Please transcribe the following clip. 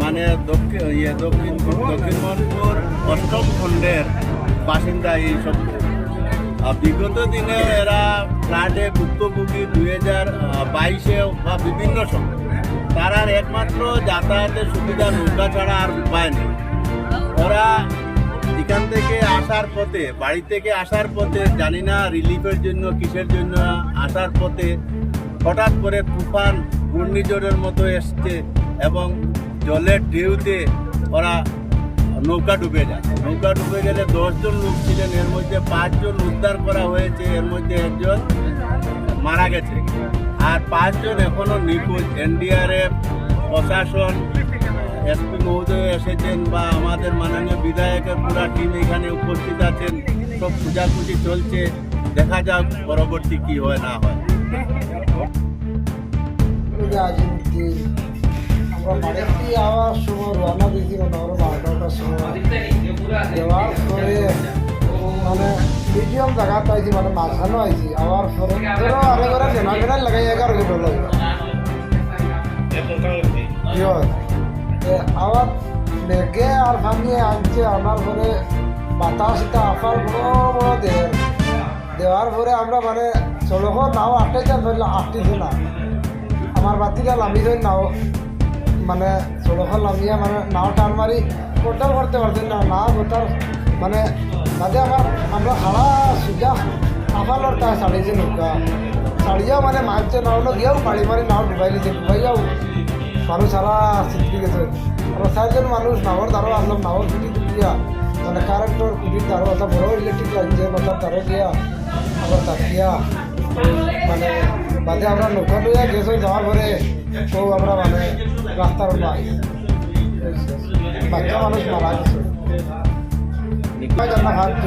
মানে দক্ষিণ ইয়ে দক্ষিণ অষ্টম খণ্ডের বাসিন্দা এইসব আহ, বিগত দিনে এরা ফ্লাডে ভুক্তভোগী দুই হাজার বাইশে বা বিভিন্ন সময়। তারার একমাত্র যাতায়াতের সুবিধা নৌকা ছাড়া আর উপায় নেই। ওরা এখান থেকে আসার পথে বাড়ি থেকে আসার পথে জানি না রিলিফের জন্য কিসের জন্য আসার পথে হঠাৎ করে তুফান ঘূর্ণিঝড়ের মতো এসছে এবং জলের ঢেউতে ওরা নৌকা ডুবে যায়। নৌকা ডুবে গেলে দশজন লোক ছিলেন, এর মধ্যে পাঁচজন উদ্ধার করা হয়েছে, এর মধ্যে একজন মারা গেছে। আর পাঁচজন এখনও নিখোঁজ। এনডিআরএফ, প্রশাসন এসপি মহোদয় এসেছেন বা আমাদের মাননীয় বিধায়কের পুরা টিম এখানে উপস্থিত আছেন। সব খোঁজাখুঁজি চলছে। দেখা যাক পরবর্তী কি হয়, না হয়। আমরা বাড়িতে আওয়ার সময় রওনা দিয়েছি করো বারোটার দেওয়ার পরে মানে মিডিয়াম জায়গা পাইছি মানে মাঝখানেও আইছি। আওয়ার পরে ধরো আরে করে লাগাই এগারো কে আবার মেঘে আর ভাঙিয়ে আনছে, আনার পরে বাতাসটা আসার বড় বড় দেয় দেওয়ার পরে আমরা মানে চলক নাও আটটাই চার ফেললাম আটটিছে না আমার বাতিটা লামি ধরে নাও। মানে চলক লামিয়া মানে নাও টান মারি কোটাল করতে পারছেন না না কোটাল মানে তাতে আমার আমরা খাড়া সুজা আফালোর তা ছাড়িয়েছে নৌকা। ছাড়িয়াও মানে মারছে নাও গিয়েও বাড়ি মারি নাও ডুবাই দিয়েছে ডুবাইয়াও মানুষ সারা সিদ্ধি গেছে। আর চারজন মানুষ নাওর দ্বারও আনলাম নাওর খুঁটি তুলিয়া মানে কারেন্টর খুঁটির দ্বারও একটা বড় ইলেকট্রিক যে কথা দ্বারও দিয়া। আবার তাকিয়া মানে বাদে আমরা নৌকা লইয়া গেছো যাওয়ার পরে তো আমরা মানে রাস্তার বাচ্চা মানুষ মারা গেছে জানা খাদ্য